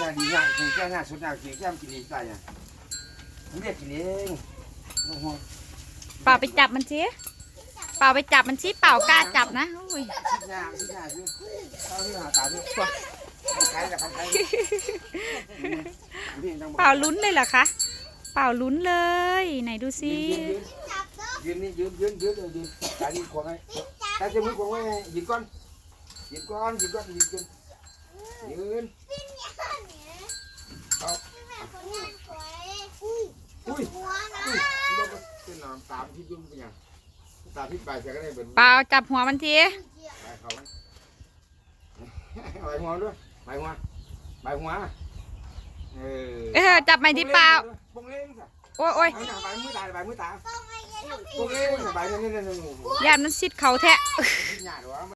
งานดีงานกินแค่งานสุดงานกินแค่กินเองตายอะผมเรียกกินเองโอ้โหเปล่าไปจับมันสิเปล่าไปจับมันสิเปล่ากล้าจับนะอุ้ยชิดงานชิดงานอยู่เอาที่หาตาด้วยใครจะใครนี่ต้องเปล่าลุ้นเลยเหรอคะเปล่าลุ้นเลยไหนดูสิยืนนี่ยืนยืนยืนยืนตาดีควงไงตาจะมือควงไว้ยืนก้อนยืนก้อนยืนก้อนยืนยืนยืนอุ้ย อุ้ยเราก็เป็นน้ำตามที่ยุ่งเป็นยังตาพิษไปจะก็ได้เป็นเปล่าจับหัวมันทีไปเขาไปหัวด้วยไปหัวไปหัวเออเออจับไม่ดีเปล่าปงเล้งสิโอ้ยโอ้ยไปหน้าไปมือตาไปมือตาปงเล้งไปนี่นี่นี่นี่ยานมันซิดเขาแทะหยาดวะ